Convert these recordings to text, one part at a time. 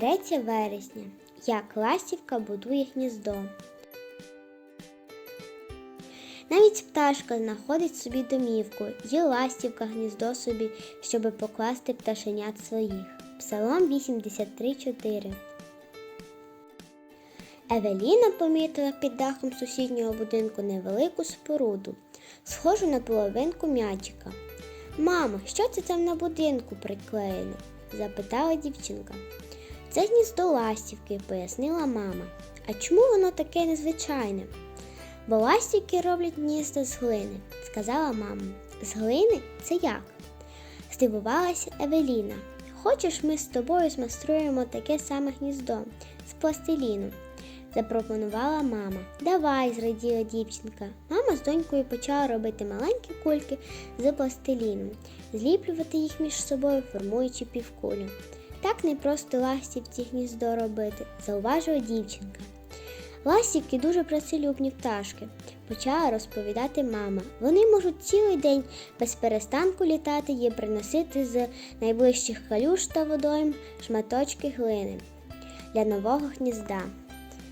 3 вересня. Як ластівка будує гніздо. Навіть пташка знаходить собі домівку, є ластівка гніздо собі, щоби покласти пташенят своїх. Псалом 83.4 Евеліна помітила під дахом сусіднього будинку невелику споруду, схожу на половинку м'ячика. Мамо, що це там на будинку приклеєно? запитала дівчинка. Це гніздо ластівки, пояснила мама. А чому воно таке незвичайне? Бо ластівки роблять гнізда з глини, сказала мама. З глини це як? Здивувалася Евеліна. Хочеш, ми з тобою змайструємо таке саме гніздо з пластиліну? запропонувала мама. Давай, зраділа дівчинка. Мама з донькою почала робити маленькі кульки з пластиліну, зліплювати їх між собою, формуючи півкулю. Так не просто ластівці гніздо робити, зауважила дівчинка. Ластівки дуже працелюбні пташки, почала розповідати мама. Вони можуть цілий день без перестанку літати і приносити з найближчих калюш та водойм шматочки глини для нового гнізда.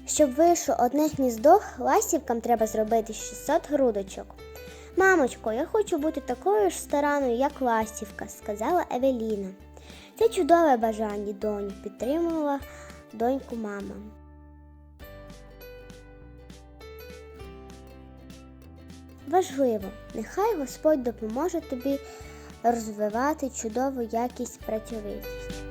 Щоб вийшло одне гніздо, ластівкам треба зробити 600 грудочок. Мамочко, я хочу бути такою ж стараною, як ластівка, сказала Евеліна. Це чудове бажання, доню, підтримувала доньку мама. Важливо, нехай Господь допоможе тобі розвивати чудову якість працьовитість.